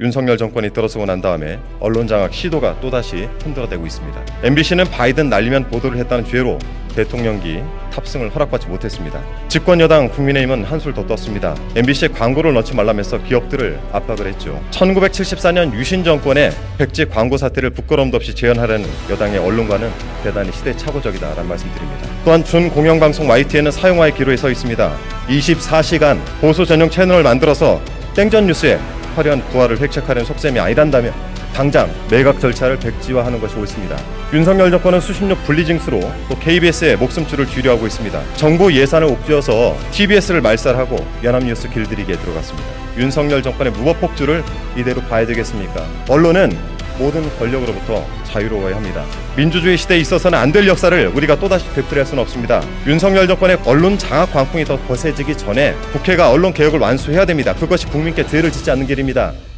윤석열 정권이 들어서고 난 다음에 언론 장악 시도가 또다시 흔들어대고 있습니다. MBC는 바이든 날리면 보도를 했다는 죄로 대통령기 탑승을 허락받지 못했습니다. 집권 여당 국민의힘은 한술 더 떴습니다. MBC에 광고를 넣지 말라면서 기업들을 압박을 했죠. 1974년 유신 정권의 백지 광고 사태를 부끄럼도 없이 재현하려는 여당의 언론과는 대단히 시대착오적이다라는 말씀드립니다. 또한 준 공영방송 YTN은 사용화의 기로에 서 있습니다. 24시간 보수 전용 채널을 만들어서 땡전 뉴스에 화려한 부활을 획책하려는 속셈이 아니란다면 당장 매각 절차를 백지화하는 것이 옳습니다. 윤석열 정권은 수십년 분리징수로 또 KBS에 목숨줄을 쥐려하고 있습니다. 정부 예산을 옥죄어서 TBS를 말살하고 연합뉴스 길들이기에 들어갔습니다. 윤석열 정권의 무법폭주를 이대로 봐야 되겠습니까? 언론은 모든 권력으로부터 자유로워야 합니다. 민주주의 시대에 있어서는 안 될 역사를 우리가 또다시 되풀이할 수는 없습니다. 윤석열 정권의 언론 장악 광풍이 더 거세지기 전에 국회가 언론 개혁을 완수해야 됩니다. 그것이 국민께 죄를 짓지 않는 길입니다.